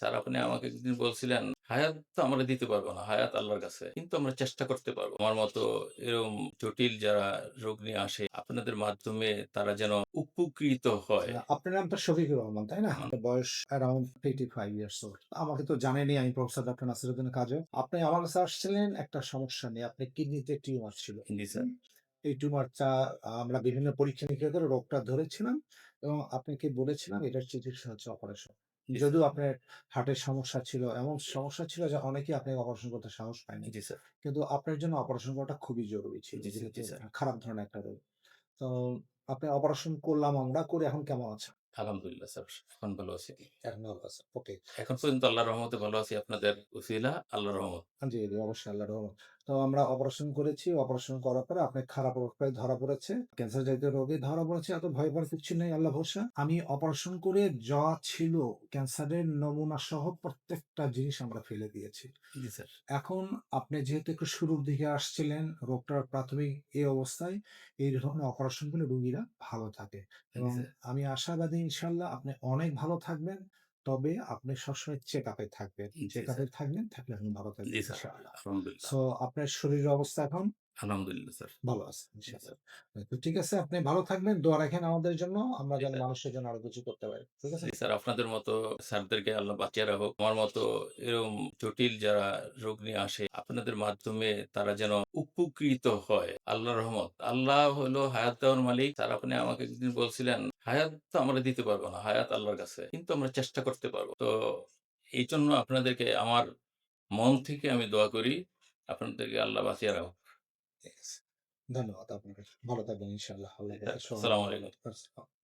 Sir আপনি আমাকে একদিন বলছিলেন হায়াত তো আমরা দিতে পারব না হায়াত আল্লাহর কাছে কিন্তু আমরা চেষ্টা করতে পারব। আমার মতো এরকম জটিল যারা রোগ নিয়ে আসে আপনাদের মাধ্যমে তারা যেন উপকৃত হয়। আপনার নামটা শফিকুর রহমান তাই না? হুম। বয়স around eighty five years old আমাকে তো জানেনই আমি প্রফেসর ডক্টর নাসিরুদ্দিন কাজে। আপনি আমার কাছে আসছিলেন একটা সমস্যা নিয়ে আপনি কিডনিতে টিউমার ছিল। স্যার। এই টিউমারটা আমরা বিভিন্ন পরীক্ষা নিরীক্ষা করে রোগটা ধরেছিলাম এবং আপনাকে বলেছিলাম এটার চিকিৎসা হচ্ছে অপারেশন যদিও আপনার হার্টের সমস্যা ছিল এমন সমস্যা ছিল যে অনেকেই আপনাকে অপারেশন করতে সাহস পায়নি। জি স্যার। কিন্তু আপনার জন্য অপারেশন করাটা খুবই জরুরি ছিল। খারাপ ধরনের একটা রোগ। তো আপনি অপারেশন করলাম আমরা করে এখন কেমন আছেন? আলহামদুলিল্লাহ স্যার এখন ভালো আছি। এখন ভালো আছে। ওকে এখন পর্যন্ত আল্লাহর রহমতে ভালো আছি আপনাদের উসিলা আল্লাহর রহমত। জি জি অবশ্যই আল্লাহ রহমত। তো আমরা অপারেশন করেছি অপারেশন করার পরে আপনি খারাপ অবস্থায় ধরা পড়েছে ক্যান্সার জাতীয় রোগে ধরা পড়েছে এত ভয় পাওয়ার কিছু নেই আল্লাহ ভরসা। আমি অপারেশন করে যা ছিল ক্যান্সারের নমুনা সহ প্রত্যেকটা জিনিস আমরা ফেলে দিয়েছি। জি স্যার। এখন আপনি যেহেতু একটু শুরুর দিকে আসছিলেন রোগটার প্রাথমিক এই অবস্থায় এই ধরনের অপারেশন করলে রোগীরা ভালো থাকে। এবং আমি আশাবাদী ইনশাল্লাহ আপনি অনেক ভালো থাকবেন। তবে আপনি সবসময় চেক আপে থাকবেন। চেক আপে থাকবেন থাকলে আপনি ভালো থাকবেন তো সো আপনার শরীরের অবস্থা এখন? আলহামদুলিল্লাহ স্যার। ভালো আছে তো ঠিক আছে আপনি ভালো থাকবেন দোয়া রাখেন আমাদের জন্য আমরা যেন মানুষের জন্য আরও কিছু করতে পারি ঠিক আছে? স্যার আপনাদের মতো স্যারদেরকে আল্লাহ বাঁচিয়ে রাখুক। আমার মতো এরকম জটিল যারা রোগ নিয়ে আসে আপনাদের মাধ্যমে তারা যেন উপকৃত হয়। আল্লাহ রহমত। আল্লাহ হলো হায়াত দেওয়ার মালিক। স্যার আপনি আমাকে একদিন বলছিলেন হায়াত তো আমরা দিতে পারব না হায়াত আল্লাহর কাছে কিন্তু আমরা চেষ্টা করতে পারব। তো এই জন্য আপনাদেরকে আমার মন থেকে আমি দোয়া করি আপনাদেরকে আল্লাহ বাঁচিয়ে রাখুক। ধন্যবাদ আপনাকে। ভালো থাকবেন ইনশাল্লাহ আল্লাহ আসসালামু আলাইকুম।